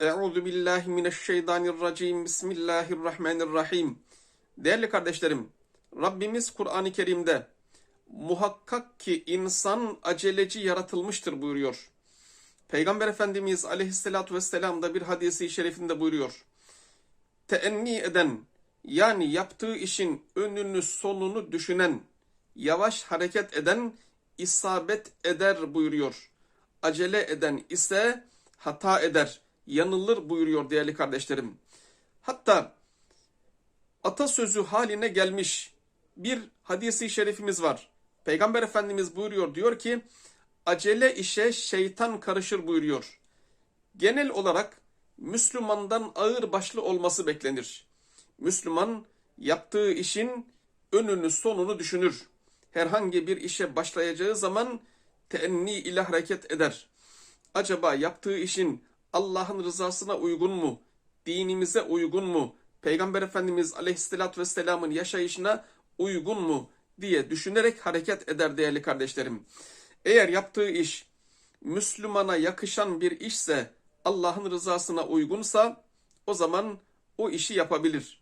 Euzu billahi mineşşeytanirracim. Bismillahirrahmanirrahim. Değerli kardeşlerim, Rabbimiz Kur'an-ı Kerim'de muhakkak ki insan aceleci yaratılmıştır buyuruyor. Peygamber Efendimiz Aleyhisselatü Vesselam da bir hadisi şerifinde buyuruyor. Teenni eden yani yaptığı işin önünü sonunu düşünen, yavaş hareket eden isabet eder buyuruyor. Acele eden ise hata eder, yanılır buyuruyor değerli kardeşlerim. Hatta atasözü haline gelmiş bir hadisi şerifimiz var. Peygamber Efendimiz buyuruyor diyor ki acele işe şeytan karışır buyuruyor. Genel olarak Müslümandan ağır başlı olması beklenir. Müslüman yaptığı işin önünü sonunu düşünür. Herhangi bir işe başlayacağı zaman teenni ile hareket eder. Acaba yaptığı işin Allah'ın rızasına uygun mu? Dinimize uygun mu? Peygamber Efendimiz Aleyhisselatü Vesselam'ın yaşayışına uygun mu? diye düşünerek hareket eder değerli kardeşlerim. Eğer yaptığı iş Müslümana yakışan bir işse, Allah'ın rızasına uygunsa o zaman o işi yapabilir.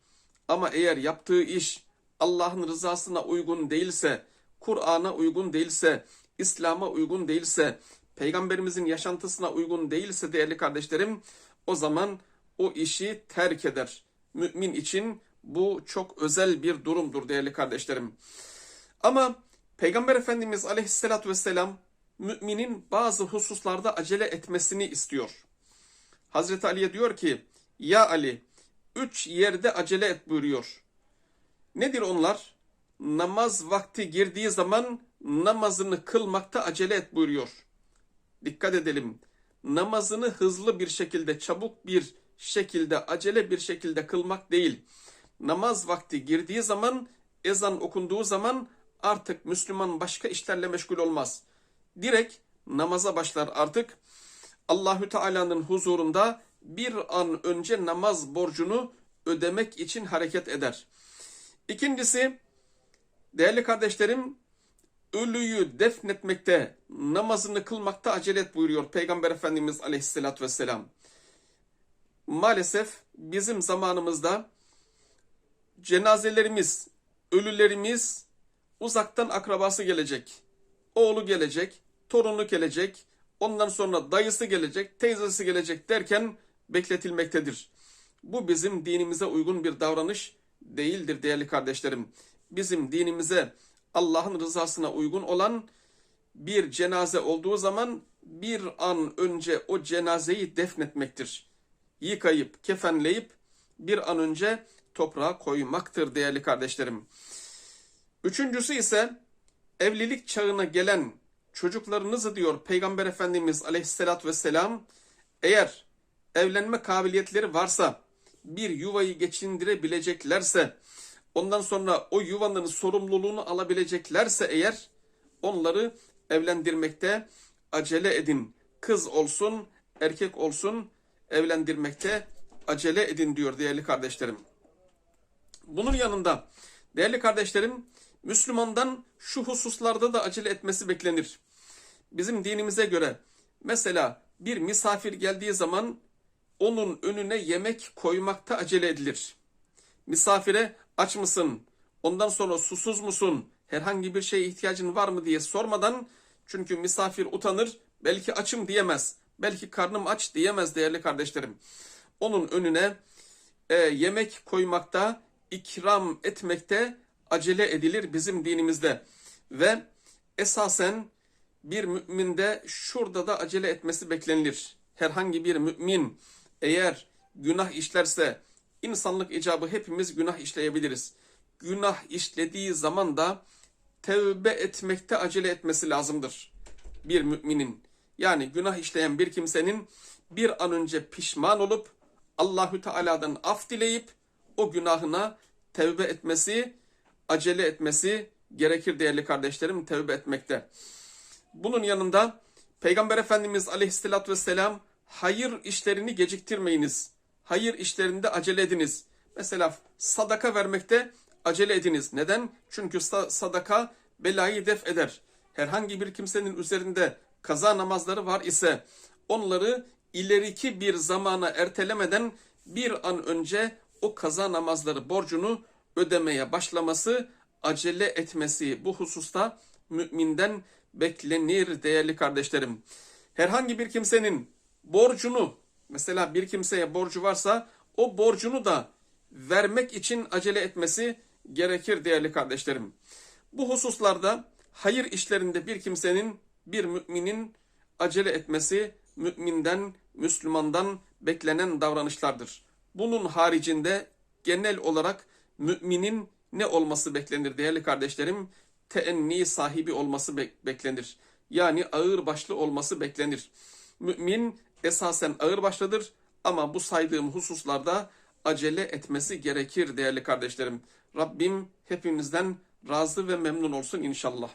Ama eğer yaptığı iş Allah'ın rızasına uygun değilse, Kur'an'a uygun değilse, İslam'a uygun değilse, Peygamberimizin yaşantısına uygun değilse değerli kardeşlerim, o zaman o işi terk eder. Mümin için bu çok özel bir durumdur değerli kardeşlerim. Ama Peygamber Efendimiz Aleyhisselatü Vesselam müminin bazı hususlarda acele etmesini istiyor. Hazreti Ali'ye diyor ki, Ya Ali, üç yerde acele et buyuruyor. Nedir onlar? Namaz vakti girdiği zaman namazını kılmakta acele et buyuruyor. Dikkat edelim. Namazını hızlı bir şekilde, çabuk bir şekilde, acele bir şekilde kılmak değil. Namaz vakti girdiği zaman, ezan okunduğu zaman artık Müslüman başka işlerle meşgul olmaz. Direkt namaza başlar artık. Allahü Teala'nın huzurunda bir an önce namaz borcunu ödemek için hareket eder. İkincisi, değerli kardeşlerim, ölüyü defnetmekte, namazını kılmakta acele et buyuruyor Peygamber Efendimiz Aleyhisselatü Vesselam. Maalesef bizim zamanımızda cenazelerimiz, ölülerimiz uzaktan akrabası gelecek, oğlu gelecek, torunu gelecek, ondan sonra dayısı gelecek, teyzesi gelecek derken bekletilmektedir. Bu bizim dinimize uygun bir davranış değildir değerli kardeşlerim. Bizim dinimize Allah'ın rızasına uygun olan bir cenaze olduğu zaman bir an önce o cenazeyi defnetmektir. Yıkayıp, kefenleyip bir an önce toprağa koymaktır değerli kardeşlerim. Üçüncüsü ise evlilik çağına gelen çocuklarınızı diyor Peygamber Efendimiz Aleyhisselatü vesselam eğer evlenme kabiliyetleri varsa bir yuvayı geçindirebileceklerse ondan sonra o yuvanın sorumluluğunu alabileceklerse eğer onları evlendirmekte acele edin. Kız olsun, erkek olsun evlendirmekte acele edin diyor değerli kardeşlerim. Bunun yanında değerli kardeşlerim Müslümandan şu hususlarda da acele etmesi beklenir. Bizim dinimize göre mesela bir misafir geldiği zaman onun önüne yemek koymakta acele edilir. Misafire aç mısın? Ondan sonra susuz musun? Herhangi bir şeye ihtiyacın var mı diye sormadan çünkü misafir utanır belki açım diyemez. Belki karnım aç diyemez değerli kardeşlerim. Onun önüne e, yemek koymakta, ikram etmekte acele edilir bizim dinimizde. Ve esasen bir müminde şurada da acele etmesi beklenilir. Herhangi bir mümin eğer günah işlerse insanlık icabı hepimiz günah işleyebiliriz. Günah işlediği zaman da tevbe etmekte acele etmesi lazımdır. Bir müminin yani günah işleyen bir kimsenin bir an önce pişman olup Allahü Teala'dan af dileyip o günahına tevbe etmesi, acele etmesi gerekir değerli kardeşlerim tevbe etmekte. Bunun yanında Peygamber Efendimiz Aleyhisselatü Vesselam hayır işlerini geciktirmeyiniz. Hayır işlerinde acele ediniz. Mesela sadaka vermekte acele ediniz. Neden? Çünkü sadaka belayı def eder. Herhangi bir kimsenin üzerinde kaza namazları var ise onları ileriki bir zamana ertelemeden bir an önce o kaza namazları borcunu ödemeye başlaması, acele etmesi bu hususta müminden beklenir değerli kardeşlerim. Herhangi bir kimsenin borcunu mesela bir kimseye borcu varsa o borcunu da vermek için acele etmesi gerekir değerli kardeşlerim. Bu hususlarda hayır işlerinde bir kimsenin, bir müminin acele etmesi müminden, Müslümandan beklenen davranışlardır. Bunun haricinde genel olarak müminin ne olması beklenir değerli kardeşlerim? Teenni sahibi olması be- beklenir. Yani ağır başlı olması beklenir. Mümin esasen ağır başlıdır ama bu saydığım hususlarda acele etmesi gerekir değerli kardeşlerim. Rabbim hepimizden razı ve memnun olsun inşallah.